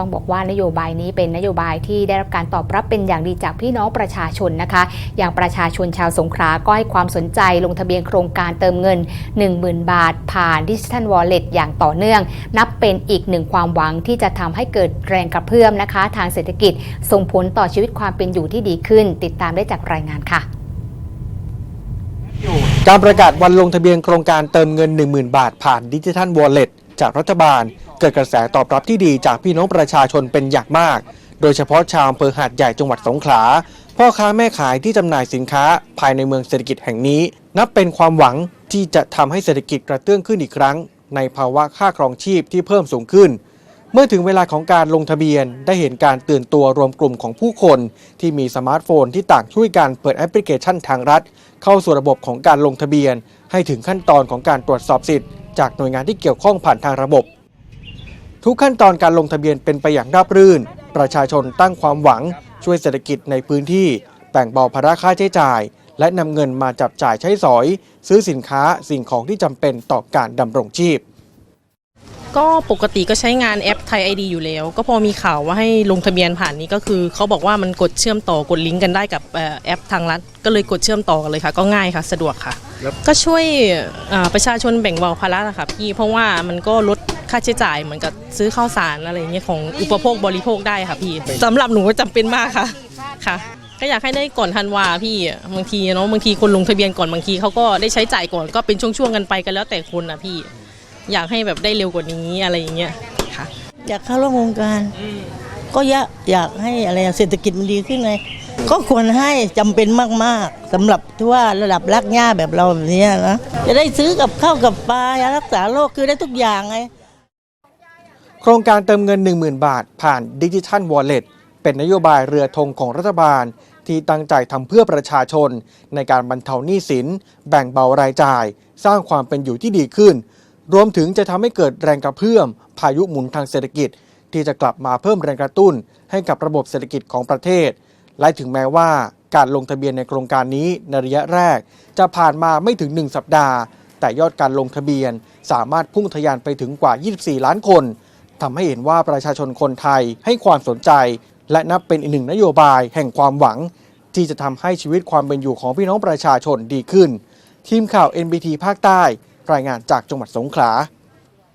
ต้องบอกว่านโยบายนี้เป็นนโยบายที่ได้รับการตอบรับเป็นอย่างดีจากพี่น้องประชาชนนะคะ อย่างประชาชนชาวสงขลาก็ให้ความสนใจลงทะเบียนโครงการเติมเงิน 10,000 บาท ผ่านดิจิทัลวอลเล็ตอย่างต่อเนื่อง นับเป็นอีกหนึ่งความหวังที่จะทำให้เกิดแรงกระเพื่อมนะคะ ทางเศรษฐกิจส่งผลต่อชีวิตความเป็นอยู่ที่ดีขึ้น ติดตามได้จากรายงานค่ะการประกาศวันลงทะเบียนโครงการเติมเงิน 10,000 บาทผ่านดิจิทัลวอลเล็ต จากรัฐบาล เกิดกระแสตอบรับที่ดีจากพี่น้องประชาชนเป็นอย่างมาก โดยเฉพาะชาวอำเภอหาดใหญ่จังหวัดสงขลา พ่อค้าแม่ขายที่จำหน่ายสินค้าภายในเมืองเศรษฐกิจแห่งนี้ นับเป็นความหวังที่จะทำให้เศรษฐกิจกระเตื้องขึ้นอีกครั้ง ในภาวะค่าครองชีพที่เพิ่มสูงขึ้น เมื่อถึงเวลาของการลงทะเบียนได้เห็นการตื่นตัวรวมกลุ่มของผู้คน ที่มีสมาร์ทโฟนที่ต่างช่วยกันเปิดแอปพลิเคชันทางรัฐ เข้าสู่ระบบของการลงทะเบียน ให้ถึงขั้นตอนของการตรวจสอบสิทธิ์ จากหน่วยงานที่เกี่ยวข้องผ่านทางระบบ ทุกขั้นตอนการลงทะเบียนเป็นไปอย่างราบรื่น ประชาชนตั้งความหวัง ช่วยเศรษฐกิจในพื้นที่ แบ่งเบาภาระค่าใช้จ่าย และนำเงินมาจับจ่ายใช้สอย ซื้อสินค้าสิ่งของที่จำเป็นต่อการดำรงชีพ ก็ปกติก็ใช้งานแอปไทยไอดีอยู่แล้ว ก็พอมีข่าวว่าให้ลงทะเบียนผ่านนี้ก็คือเขาบอกว่ามันกดเชื่อมต่อกดลิงก์กันได้กับเอ่อแอปทางรัฐก็เลยกดเชื่อมต่อกันเลยค่ะ ก็ง่ายค่ะ สะดวกค่ะ ก็ช่วยอ่าประชาชนแบ่งเบาภาระอะค่ะพี่เพราะว่ามันก็ลดค่าใช้จ่ายเหมือนกับซื้อข้าวสารอะไรอย่างเงี้ยของอุปโภคบริโภคได้ค่ะพี่สำหรับหนูก็จำเป็นมากค่ะค่ะก็อยากให้ได้ก่อนธันวาพี่บางทีเนาะบางทีคนลงทะเบียนก่อนบางทีเขาก็ได้ใช้จ่ายก่อนก็เป็นช่วงๆกันไปกันแล้วแต่คนนะพี่ อยากให้แบบได้เร็วกว่านี้อะไรอย่างเงี้ยค่ะ อยากเข้าร่วมโครงการ ก็อยากอยากให้อะไรอะเศรษฐกิจมันดีขึ้นไงก็ควรให้จำเป็นมากๆสำหรับที่ว่าระดับรักย่าแบบเราแบบเนี้ยนะจะได้ซื้อกับข้าวกับปลายารักษาโรคคือได้ทุกอย่างไง โครงการเติมเงิน 10,000 บาท ผ่านดิจิทัลวอลเล็ตเป็นนโยบายเรือธงของรัฐบาล ที่ตั้งใจทำเพื่อประชาชน ในการบรรเทาหนี้สิน แบ่งเบารายจ่าย สร้างความเป็นอยู่ที่ดีขึ้น รวมถึงจะทำให้เกิดแรงกระเพื่อม พายุหมุนทางเศรษฐกิจ ที่จะกลับมาเพิ่มแรงกระตุ้น ให้กับระบบเศรษฐกิจของประเทศ และถึงแม้ว่าการลงทะเบียนในโครงการนี้ในระยะแรก จะผ่านมาไม่ถึง 1 สัปดาห์ แต่ยอดการลงทะเบียน สามารถพุ่งทะยานไปถึงกว่า 24 ล้านคนทำให้เห็นว่าประชาชนคนไทยให้ความสนใจ และนับเป็นอีกหนึ่งนโยบายแห่งความหวัง ที่จะทำให้ชีวิตความเป็นอยู่ของพี่น้องประชาชนดีขึ้น ทีมข่าว NBT ภาคใต้ รายงานจากจังหวัดสงขลา